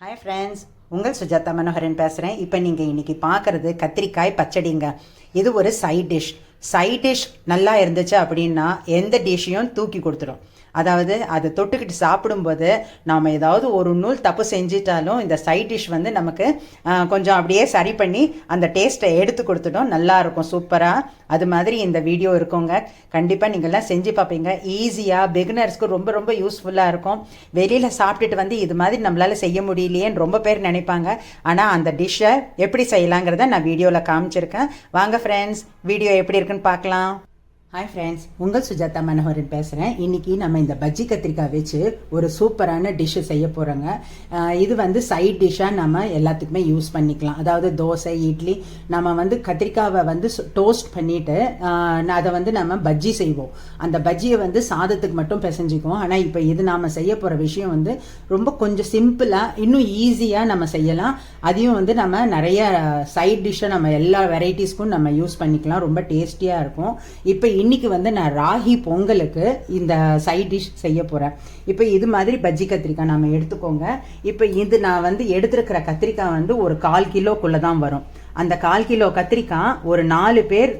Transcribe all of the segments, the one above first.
Hi friends உங்கள் சுஜாதா மனோகரன் பேசுகிறேன் இப்போ நீங்கள் இன்றைக்கி பார்க்குறது கத்திரிக்காய் பச்சடிங்க. இது ஒரு சைட் டிஷ் சைட் டிஷ் நல்லா இருந்துச்சு அப்படின்னா எந்த டிஷ்ஷையும் தூக்கி கொடுத்துரும். அதாவது அதை தொட்டுக்கிட்டு சாப்பிடும்போது நாம் ஏதாவது ஒரு நூல் தப்பு செஞ்சிட்டாலும் இந்த சைட் டிஷ் வந்து நமக்கு கொஞ்சம் அப்படியே சரி பண்ணி அந்த டேஸ்ட்டை எடுத்து கொடுத்துட்டோம் நல்லாயிருக்கும் சூப்பராக அது மாதிரி இந்த வீடியோ இருக்குங்க. கண்டிப்பாக நீங்கள்லாம் செஞ்சு பார்ப்பீங்க. ஈஸியாக பிகினர்ஸ்க்கு ரொம்ப ரொம்ப யூஸ்ஃபுல்லாக இருக்கும். வெளியில் சாப்பிட்டுட்டு வந்து இது மாதிரி நம்மளால் செய்ய முடியலையேன்னு ரொம்ப பேர் நினைப்பாங்க. ஆனால் அந்த டிஷ்ஷை எப்படி செய்யலாங்கிறத நான் வீடியோவில் காமிச்சிருக்கேன். வாங்க ஃப்ரெண்ட்ஸ் வீடியோ எப்படி இருக்குன்னு பார்க்கலாம். ஹாய் ஃப்ரெண்ட்ஸ் உங்கள் சுஜாதா மனோகரன் பேசுகிறேன் இன்றைக்கி நம்ம இந்த பஜ்ஜி கத்திரிக்காய் வச்சு ஒரு சூப்பரான டிஷ்ஷு செய்ய போகிறோங்க இது வந்து சைட் டிஷ்ஷாக நம்ம எல்லாத்துக்குமே யூஸ் பண்ணிக்கலாம். அதாவது தோசை இட்லி நம்ம வந்து கத்திரிக்காவை வந்து டோஸ்ட் பண்ணிவிட்டு அதை வந்து நம்ம பஜ்ஜி செய்வோம். அந்த பஜ்ஜியை வந்து சாதத்துக்கு மட்டும் பிசைஞ்சிக்குவோம். ஆனால் இப்போ இது நாம் செய்ய போகிற விஷயம் வந்து ரொம்ப கொஞ்சம் சிம்பிளாக இன்னும் ஈஸியாக நம்ம செய்யலாம். அதையும் வந்து நம்ம நிறைய சைட் டிஷ்ஷை நம்ம எல்லா வெரைட்டிஸ்க்கும் நம்ம யூஸ் பண்ணிக்கலாம். ரொம்ப டேஸ்டியாக இருக்கும். இப்போ இன்னைக்கு வந்து நான் ராகி பொங்கலுக்கு இந்த சைட் டிஷ் செய்ய போகிறேன் இப்போ இது மாதிரி பஜ்ஜி கத்திரிக்காய் நம்ம எடுத்துக்கோங்க. இப்போ இது நான் வந்து எடுத்துருக்கிற கத்திரிக்காய் வந்து ஒரு கால் கிலோக்குள்ளே தான் வரும். அந்த கால் கிலோ கத்திரிக்காய் ஒரு நாலு பேர்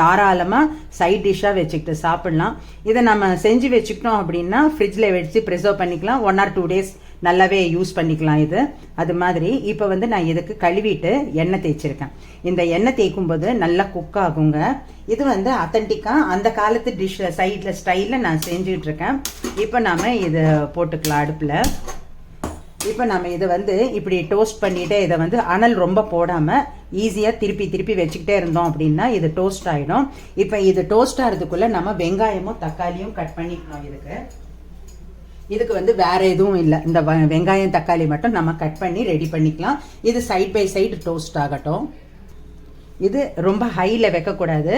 தாராளமாக சைட் டிஷ்ஷாக வச்சுக்கிட்டு சாப்பிட்லாம். இதை நம்ம செஞ்சு வச்சுக்கிட்டோம் அப்படின்னா ஃப்ரிட்ஜில் வச்சு ப்ரிசர்வ் பண்ணிக்கலாம். ஒன் ஆர் டூ டேஸ் நல்லாவே யூஸ் பண்ணிக்கலாம் இது. அது மாதிரி இப்போ வந்து நான் இதுக்கு கழுவிட்டு எண்ணெய் தேய்ச்சிருக்கேன். இந்த எண்ணெய் தேய்க்கும் போது நல்லா குக் ஆகுங்க. இது வந்து அத்தன்டிக்காக அந்த காலத்து டிஷ் சைடில் ஸ்டைலில் நான் செஞ்சுட்டு இருக்கேன். இப்போ நாம் இதை போட்டுக்கலாம் அடுப்பில். இப்போ நம்ம இதை வந்து இப்படி டோஸ்ட் பண்ணிட்டு இதை வந்து அனல் ரொம்ப போடாமல் ஈஸியாக திருப்பி திருப்பி வச்சுக்கிட்டே இருந்தோம் அப்படின்னா இது டோஸ்ட் ஆகிடும் இப்போ இது டோஸ்ட் ஆகிறதுக்குள்ளே நம்ம வெங்காயமும் தக்காளியும் கட் பண்ணிக்கணும் இதுக்கு. இதுக்கு வந்து வேற எதுவும் இல்லை. இந்த வ- வெங்காயம் தக்காளி மட்டும் நம்ம கட் பண்ணி ரெடி பண்ணிக்கலாம். இது சைட் பை சைடு டோஸ்ட் ஆகட்டும். இது ரொம்ப ஹையில் வைக்கக்கூடாது.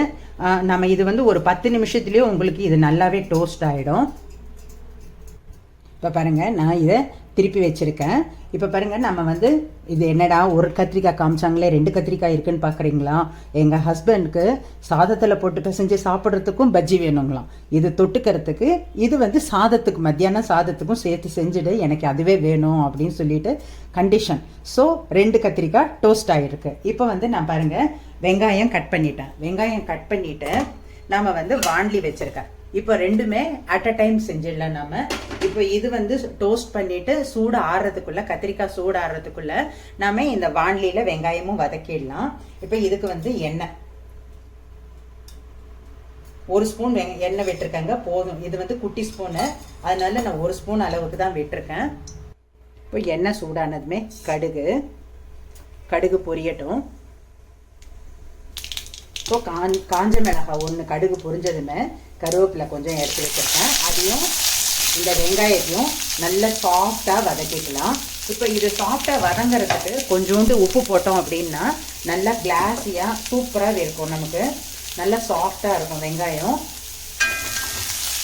நம்ம இது வந்து ஒரு பத்து நிமிஷத்துலேயே உங்களுக்கு இது நல்லாவே டோஸ்ட் ஆகிடும் இப்போ பாருங்கள் நான் இதை திருப்பி வச்சுருக்கேன். இப்போ பாருங்கள் நம்ம வந்து இது என்னடா ஒரு கத்திரிக்காய் காமிச்சாங்களே ரெண்டு கத்திரிக்காய் இருக்குன்னு பார்க்குறீங்களா எங்கள் ஹஸ்பண்டுக்கு சாதத்தில் போட்டு பிசைஞ்சு சாப்பிட்றதுக்கும் பஜ்ஜி வேணுங்களாம். இது தொட்டுக்கிறதுக்கு இது வந்து சாதத்துக்கு மத்தியானம் சாதத்துக்கும் சேர்த்து செஞ்சுடு எனக்கு அதுவே வேணும் அப்படின்னு சொல்லிட்டு கண்டிஷன் ஸோ ரெண்டு கத்திரிக்காய் டோஸ்ட் ஆகிருக்கு இப்போ வந்து நான் பாருங்கள் வெங்காயம் கட் பண்ணிட்டேன். வெங்காயம் கட் பண்ணிவிட்டு நாம் வந்து வாண்லி வச்சுருக்கேன். இப்போ ரெண்டுமே அட் அ டைம் செஞ்சிடலாம் நாம. இப்போ இது வந்து டோஸ்ட் பண்ணிட்டு சூடு ஆறுறதுக்குள்ள கத்திரிக்காய் சூடு ஆறுறதுக்குள்ள நாம இந்த வாண்லியில வெங்காயமும் வதக்கிடலாம். இப்போ இதுக்கு வந்து எண்ணெய். ஒரு ஸ்பூன் வெங்க எண்ணெய் விட்டுருக்கேங்க போதும். இது வந்து குட்டி ஸ்பூனு அதனால நான் ஒரு ஸ்பூன் அளவுக்கு தான் விட்டுருக்கேன். இப்போ எண்ணெய் சூடானதுமே கடுகு. கடுகு பொரியட்டும். இப்போ காஞ்சி காஞ்ச மிளகாய் ஒன்று கடுகு பொரிஞ்சதுமே கருவேப்பிலை கொஞ்சம் எடுத்து வச்சிருக்கேன். அதையும் இந்த வெங்காயத்தையும் நல்லா சாஃப்டாக வதக்கிக்கலாம். இப்போ இது சாஃப்டாக வதங்குறதுக்கு கொஞ்சோண்டு உப்பு போட்டோம் அப்படின்னா நல்லா கிளாஸியாக சூப்பராக இருக்கும் நமக்கு. நல்லா சாஃப்டாக இருக்கும் வெங்காயம்.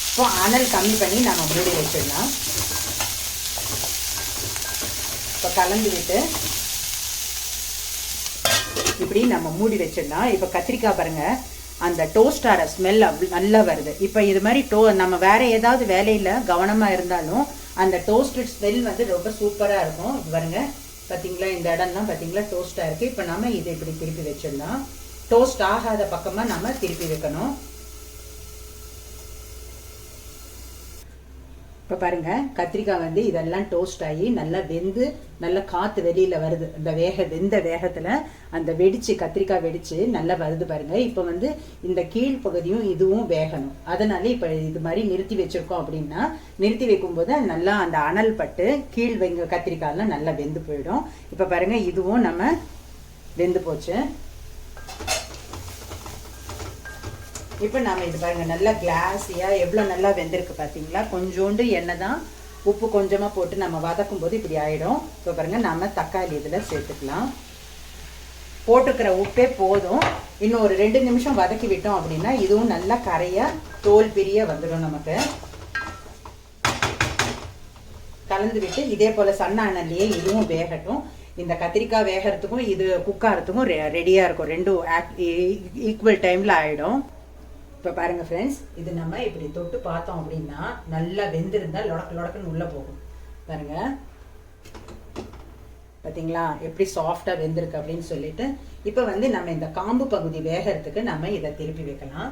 இப்போ அனல் கம்மி பண்ணி நம்ம மூடி வச்சிடலாம். இப்போ கலந்து விட்டு இப்படி நம்ம மூடி வச்சிடலாம். இப்போ கத்திரிக்காய் பாருங்கள் அந்த டோஸ்டார ஸ்மெல் நல்லா வருது. இப்போ இது மாதிரி டோ நம்ம வேற ஏதாவது வேலையில் கவனமாக இருந்தாலும் அந்த டோஸ்டட் ஸ்மெல் வந்து ரொம்ப சூப்பராக இருக்கும். இது பாருங்க. பார்த்தீங்களா இந்த இடம்லாம் பார்த்தீங்களா டோஸ்டாக இருக்குது இப்போ நம்ம இதை இப்படி திருப்பி வச்சிடலாம். டோஸ்ட் ஆகாத பக்கமாக நம்ம திருப்பி வைக்கணும். இப்போ பாருங்க கத்திரிக்காய் வந்து இதெல்லாம் டோஸ்ட் ஆகி நல்லா வெந்து நல்லா காற்று வெளியில் வருது. இந்த வேக வெந்த வேகத்தில் அந்த வெடிச்சு கத்திரிக்காய் வெடிச்சு நல்லா வருது பாருங்க. இப்போ வந்து இந்த கீழ் பகுதியும் இதுவும் வேகணும். அதனால இப்போ இது மாதிரி நிறுத்தி வச்சிருக்கோம் அப்படின்னா நிறுத்தி வைக்கும்போது நல்லா அந்த அனல் பட்டு கீழ் வெங்க கத்திரிக்காயெல்லாம் நல்லா வெந்து போயிடும். இப்போ பாருங்க இதுவும் நம்ம வெந்து போச்சு. இப்போ நாம் இது பாருங்கள் நல்லா கிளாஸியாக எவ்வளோ நல்லா வெந்திருக்கு பார்த்தீங்களா கொஞ்சோண்டு எண்ணெய் தான் உப்பு கொஞ்சமாக போட்டு நம்ம வதக்கும் போது இப்படி ஆகிடும் இப்போ பாருங்கள் நம்ம தக்காளி இதில் சேர்த்துக்கலாம். போட்டுக்கிற உப்பே போதும். இன்னும் ஒரு ரெண்டு நிமிஷம் வதக்கி விட்டோம் அப்படின்னா இதுவும் நல்லா கரையாக தோல் பிரிய வந்துடும் நமக்கு. கலந்து விட்டு இதே போல் சன்ன இதுவும் வேகட்டும். இந்த கத்திரிக்காய் வேகிறதுக்கும் இது குக் ரெடியாக இருக்கும். ரெண்டும் ஈக்குவல் டைமில் ஆகிடும் இப்போ பாருங்க ஃப்ரெண்ட்ஸ் இது நம்ம இப்படி தொட்டு பார்த்தோம் அப்படின்னா நல்லா வெந்திருந்தால் லொடக்கு லொடக்குன்னு உள்ளே போகும். பாருங்க. பார்த்தீங்களா எப்படி சாஃப்டாக வெந்திருக்கு அப்படின்னு சொல்லிட்டு இப்போ வந்து நம்ம இந்த காம்பு பகுதி வேகிறதுக்கு நம்ம இதை திருப்பி வைக்கலாம்.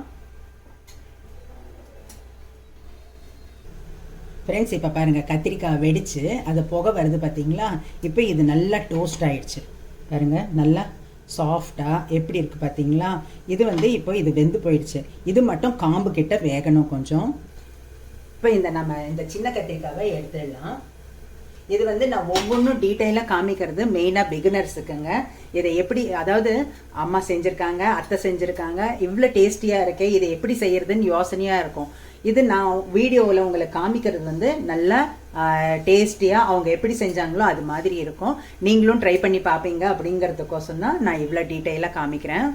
ஃப்ரெண்ட்ஸ் இப்போ பாருங்கள் கத்திரிக்காய் வெடித்து அது புகை வருது பார்த்தீங்களா இப்போ இது நல்லா டோஸ்ட் ஆயிடுச்சு. பாருங்கள் நல்லா சாஃப்டாக எப்படி இருக்குது பார்த்தீங்களா? இது வந்து இப்போ இது வெந்து போயிடுச்சு. இது மட்டும் காம்பு கிட்ட வேகணும் கொஞ்சம். இப்போ இந்த நம்ம இந்த சின்ன கத்திரிக்காவை எடுத்துடலாம். இது வந்து நான் ஒவ்வொன்றும் டீட்டெயிலாக காமிக்கிறது மெயினாக பிகினர்ஸுக்குங்க இதை எப்படி அதாவது அம்மா செஞ்சுருக்காங்க அத்தை செஞ்சுருக்காங்க இவ்வளோ டேஸ்டியாக இருக்கே இதை எப்படி செய்யறதுன்னு யோசனையாக இருக்கும். இது நான் வீடியோவில் உங்களை காமிக்கிறது வந்து நல்லா டேஸ்டியாக அவங்க எப்படி செஞ்சாங்களோ அது மாதிரி இருக்கும். நீங்களும் ட்ரை பண்ணி பார்ப்பீங்க அப்படிங்கிறதுக்கோசம் தான் நான் இவ்வளோ டீட்டெயிலாக காமிக்கிறேன்.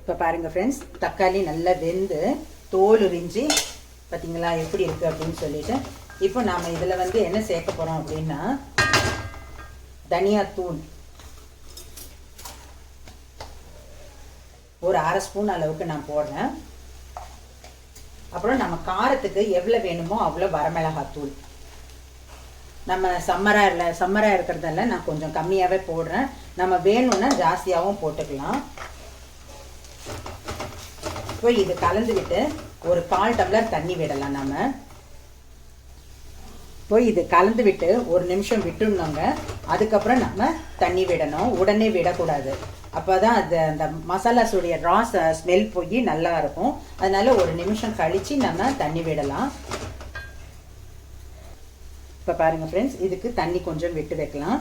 இப்போ பாருங்கள் ஃப்ரெண்ட்ஸ் தக்காளி நல்லா வெந்து தோல் உறிஞ்சி பார்த்தீங்களா எப்படி இருக்குது அப்படின்னு சொல்லிட்டு இப்போ நாம் இதில் வந்து என்ன சேர்க்க போகிறோம் அப்படின்னா தனியாத்தூள். ஒரு அரை ஸ்பூன் அளவுக்கு நான் போடுறேன். அப்புறம் நம்ம காரத்துக்கு எவ்வளோ வேணுமோ அவ்வளோ வரமிளகாத்தூள். நம்ம சம்மராக இல்லை சம்மராக இருக்கிறதால நான் கொஞ்சம் கம்மியாகவே போடுறேன். நம்ம வேணும்னா ஜாஸ்தியாகவும் போட்டுக்கலாம். இப்போ இது கலந்து விட்டு ஒரு கால் டம்ளர் தண்ணி விடலாம் நம்ம இப்போ இது கலந்து விட்டு ஒரு நிமிஷம் விட்டுணுங்க அதுக்கப்புறம் நம்ம தண்ணி விடணும். உடனே விடக்கூடாது. அப்போ தான் அது அந்த மசாலாஸுடைய ரா ஸ்மெல் போய் நல்லா இருக்கும். அதனால ஒரு நிமிஷம் கழித்து நம்ம தண்ணி விடலாம். இப்போ பாருங்கள் ஃப்ரெண்ட்ஸ் இதுக்கு தண்ணி கொஞ்சம் விட்டு வைக்கலாம்.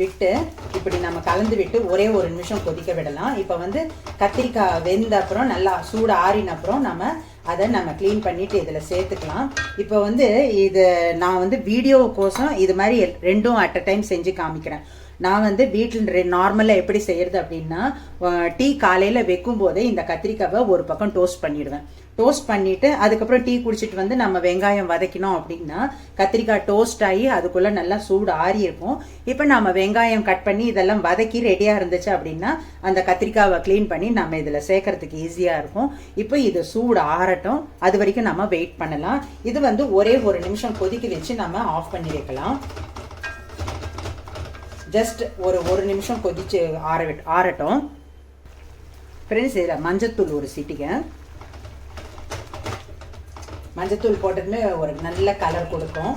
விட்டு இப்படி நம்ம கலந்து விட்டு ஒரே ஒரு நிமிஷம் கொதிக்க விடலாம். இப்போ வந்து கத்திரிக்காய் வெந்த அப்புறம் நல்லா சூடு ஆறின அப்புறம் நம்ம அதை நம்ம க்ளீன் பண்ணிவிட்டு இதில் சேர்த்துக்கலாம். இப்போ வந்து இது நான் வந்து வீடியோக்கோசம் இது மாதிரி ரெண்டும் அட் அ டைம் செஞ்சு காமிக்கிறேன். நான் வந்து வீட்டில் நார்மலாக எப்படி செய்கிறது அப்படின்னா டீ காலையில் வைக்கும் போதே இந்த கத்திரிக்காவை ஒரு பக்கம் டோஸ்ட் பண்ணிடுவேன். டோஸ்ட் பண்ணிட்டு அதுக்கப்புறம் டீ குடிச்சிட்டு வந்து நம்ம வெங்காயம் வதக்கினோம் அப்படின்னா கத்திரிக்காய் டோஸ்ட் ஆகி அதுக்குள்ளே நல்லா சூடு ஆறி இருக்கும் இப்போ நம்ம வெங்காயம் கட் பண்ணி இதெல்லாம் வதக்கி ரெடியாக இருந்துச்சு அப்படின்னா அந்த கத்திரிக்காவை க்ளீன் பண்ணி நம்ம இதில் சேர்க்கறதுக்கு ஈஸியாக இருக்கும். இப்போ இது சூடு ஆறட்டும். அது வரைக்கும் நம்ம வெயிட் பண்ணலாம். இது வந்து ஒரே ஒரு நிமிஷம் கொதிக்க வச்சு நம்ம ஆஃப் பண்ணி வைக்கலாம். ஜஸ்ட் ஒரு ஒரு நிமிஷம் கொதிச்சு ஆற ஆறட்டும். ஃப்ரெண்ட்ஸ் இதில் மஞ்சத்தூள் ஒரு சிட்டிக்கேன் மஞ்சத்தூள் போட்டதுமே ஒரு நல்ல கலர் கொடுக்கும்.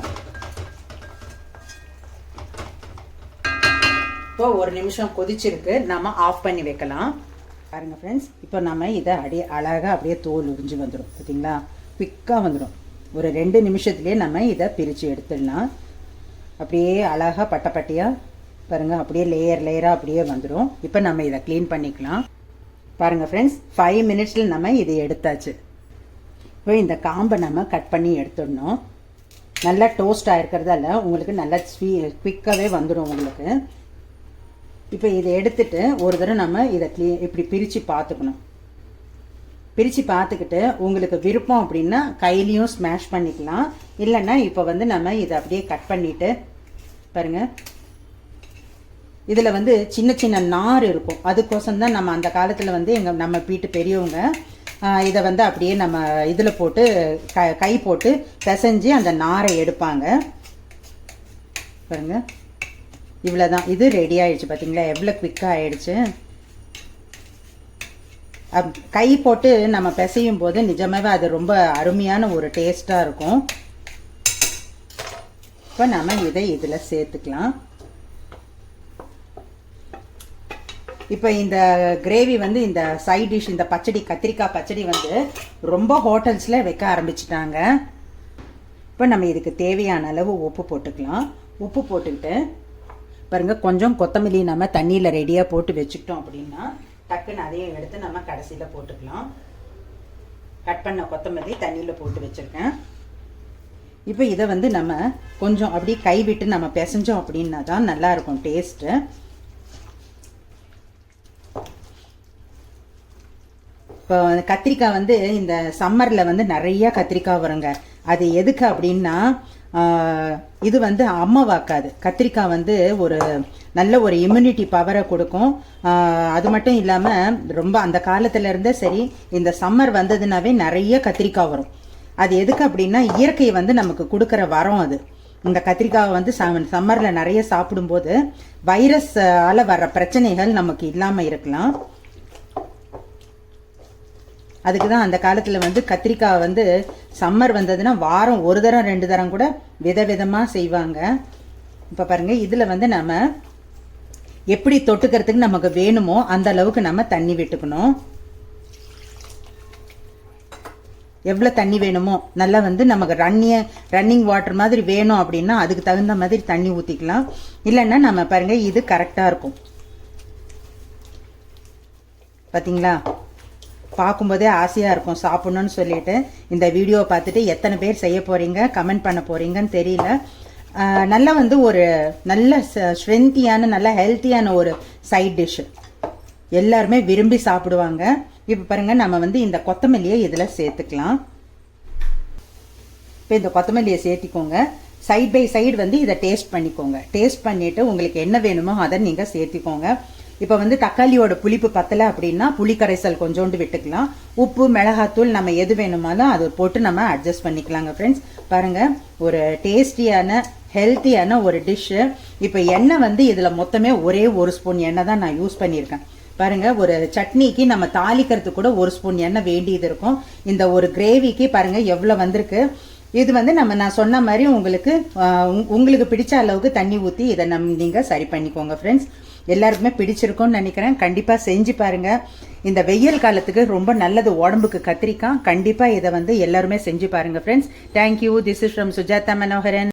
இப்போ ஒரு நிமிஷம் கொதிச்சிருக்கு. நம்ம ஆஃப் பண்ணி வைக்கலாம். பாருங்கள் ஃப்ரெண்ட்ஸ் இப்போ நம்ம இதை அப்படியே அழகாக அப்படியே தோல் உறிஞ்சு வந்துடும் பார்த்தீங்களா? குவிக்காக வந்துடும் ஒரு ரெண்டு நிமிஷத்துலேயே நம்ம இதை பிரித்து எடுத்துடலாம். அப்படியே அழகாக பட்டப்பட்டியாக பாருங்கள் அப்படியே லேயர் லேயராக அப்படியே வந்துடும் இப்போ நம்ம இதை க்ளீன் பண்ணிக்கலாம். பாருங்கள் ஃப்ரெண்ட்ஸ் ஃபைவ் மினிட்ஸில் நம்ம இதை எடுத்தாச்சு. இப்போ இந்த காம்பை நம்ம கட் பண்ணி எடுத்துடணும். நல்லா டோஸ்ட் ஆகிருக்கிறதால உங்களுக்கு நல்லா ஸ்வீ குவிக்காகவே வந்துடும் உங்களுக்கு. இப்போ இதை எடுத்துட்டு ஒரு தடவை நம்ம இதை க்ளீ இப்படி பிரித்து பார்த்துக்கணும். பிரித்து பார்த்துக்கிட்டு உங்களுக்கு விருப்பம் அப்படின்னா கையிலையும் ஸ்மாஷ் பண்ணிக்கலாம். இல்லைன்னா இப்போ வந்து நம்ம இதை அப்படியே கட் பண்ணிவிட்டு பாருங்கள் இதில் வந்து சின்ன சின்ன நார் இருக்கும். அதுக்கோசம் தான் நம்ம அந்த காலத்தில் வந்து எங்கள் நம்ம வீட்டு பெரியவங்க இதை வந்து அப்படியே நம்ம இதில் போட்டு க கை போட்டு பிசைஞ்சு அந்த நாரை எடுப்பாங்க. பாருங்க. இவ்வளோ தான் இது ரெடி ஆயிடுச்சு பார்த்தீங்களா எவ்வளோ குவிக்காக ஆயிடுச்சு. கை போட்டு நம்ம பிசையும் போது நிஜமாகவே அது ரொம்ப அருமையான ஒரு டேஸ்ட்டாக இருக்கும். இப்போ நம்ம இதை இதில் சேர்த்துக்கலாம். இப்போ இந்த கிரேவி வந்து இந்த சைட் டிஷ் இந்த பச்சடி கத்திரிக்காய் பச்சடி வந்து ரொம்ப ஹோட்டல்ஸில் வைக்க ஆரம்பிச்சிட்டாங்க. இப்போ நம்ம இதுக்கு தேவையான அளவு உப்பு போட்டுக்கலாம். உப்பு போட்டுக்கிட்டு பாருங்கள் கொஞ்சம் கொத்தமல்லி நம்ம தண்ணியில் ரெடியாக போட்டு வச்சுக்கிட்டோம் அப்படின்னா டக்குன்னு அதையும் எடுத்து நம்ம கடைசியில் போட்டுக்கலாம். கட் பண்ண கொத்தமல்லி தண்ணியில் போட்டு வச்சுருக்கேன். இப்போ இதை வந்து நம்ம கொஞ்சம் அப்படியே கை விட்டு நம்ம பிசைஞ்சோம் அப்படின்னா தான் நல்லாயிருக்கும் டேஸ்ட்டு இப்போ கத்திரிக்காய் வந்து இந்த சம்மரில் வந்து நிறைய கத்திரிக்காய் வருங்க. அது எதுக்கு அப்படின்னா இது வந்து அம்மாவாக்காது. கத்திரிக்காய் வந்து ஒரு நல்ல ஒரு இம்யூனிட்டி பவரை கொடுக்கும். அது மட்டும் இல்லாமல் ரொம்ப அந்த காலத்துல இருந்தே சரி இந்த சம்மர் வந்ததுனாவே நிறைய கத்திரிக்காய் வரும். அது எதுக்கு அப்படின்னா இயற்கை வந்து நமக்கு கொடுக்குற வரம் அது. இந்த கத்திரிக்காவை வந்து சம்மரில் நிறைய சாப்பிடும்போது வைரஸ் ஆல வர்ற பிரச்சனைகள் நமக்கு இல்லாமல் இருக்கலாம். அதுக்கு தான் அந்த காலத்தில் வந்து கத்திரிக்காய் வந்து சம்மர் வந்ததுன்னா வாரம் ஒரு தரம் ரெண்டு தரம் கூட விதவிதமாக செய்வாங்க. இப்போ பாருங்கள் இதில் வந்து நம்ம எப்படி தொட்டுக்கிறதுக்கு நமக்கு வேணுமோ அந்த அளவுக்கு நம்ம தண்ணி விட்டுக்கணும். எவ்வளோ தண்ணி வேணுமோ நல்லா வந்து நமக்கு ரன்னிய ரன்னிங் வாட்டர் மாதிரி வேணும் அப்படின்னா அதுக்கு தகுந்த மாதிரி தண்ணி ஊற்றிக்கலாம் இல்லைன்னா நம்ம பாருங்கள் இது கரெக்டாக இருக்கும். பார்த்தீங்களா பார்க்கும்போதே ஆசையாக இருக்கும் சாப்பிட்ணுன்னு சொல்லிட்டு. இந்த வீடியோவை பார்த்துட்டு எத்தனை பேர் செய்ய போகிறீங்க கமெண்ட் பண்ண போகிறீங்கன்னு தெரியல. நல்லா வந்து ஒரு நல்ல ஸ்ட்ரென்த்தியான நல்ல ஹெல்த்தியான ஒரு சைட் டிஷ்ஷு எல்லாருமே விரும்பி சாப்பிடுவாங்க. இப்போ பாருங்கள் நம்ம வந்து இந்த கொத்தமல்லியை இதில் சேர்த்துக்கலாம். இப்போ இந்த கொத்தமல்லியை சேர்த்திக்கோங்க. சைட் பை சைடு வந்து இதை டேஸ்ட் பண்ணிக்கோங்க. டேஸ்ட் பண்ணிவிட்டு உங்களுக்கு என்ன வேணுமோ அதை நீங்கள் சேர்த்திக்கோங்க. இப்போ வந்து தக்காளியோட புளிப்பு பத்தலை அப்படின்னா புளி கரைசல் கொஞ்சோண்டு விட்டுக்கலாம். உப்பு மிளகாத்தூள் நம்ம எது வேணுமாலும் அதை போட்டு நம்ம அட்ஜஸ்ட் பண்ணிக்கலாங்க ஃப்ரெண்ட்ஸ் பாருங்கள் ஒரு டேஸ்டியான ஹெல்த்தியான ஒரு டிஷ்ஷு இப்போ எண்ணெய் வந்து இதில் மொத்தமே ஒரே ஒரு ஸ்பூன் எண்ணெய் தான் நான் யூஸ் பண்ணியிருக்கேன். பாருங்க ஒரு சட்னிக்கு நம்ம தாளிக்கிறதுக்கு கூட ஒரு ஸ்பூன் எண்ணெய் வேண்டியது இருக்கும். இந்த ஒரு கிரேவிக்கு பாருங்க எவ்வளோ வந்திருக்கு. இது வந்து நம்ம நான் சொன்ன மாதிரி உங்களுக்கு ஆஹ், உங்களுக்கு பிடிச்ச அளவுக்கு தண்ணி ஊற்றி இதை நம் நீங்கள் சரி பண்ணிக்கோங்க ஃப்ரெண்ட்ஸ் எல்லாருக்குமே பிடிச்சிருக்கும்னு நினைக்கிறேன். கண்டிப்பாக செஞ்சு பாருங்க. இந்த வெயில் காலத்துக்கு ரொம்ப நல்லது உடம்புக்கு கத்திரிக்காய். கண்டிப்பாக இதை வந்து எல்லாருமே செஞ்சு பாருங்க friends thank you this is from Sujatha Manoharan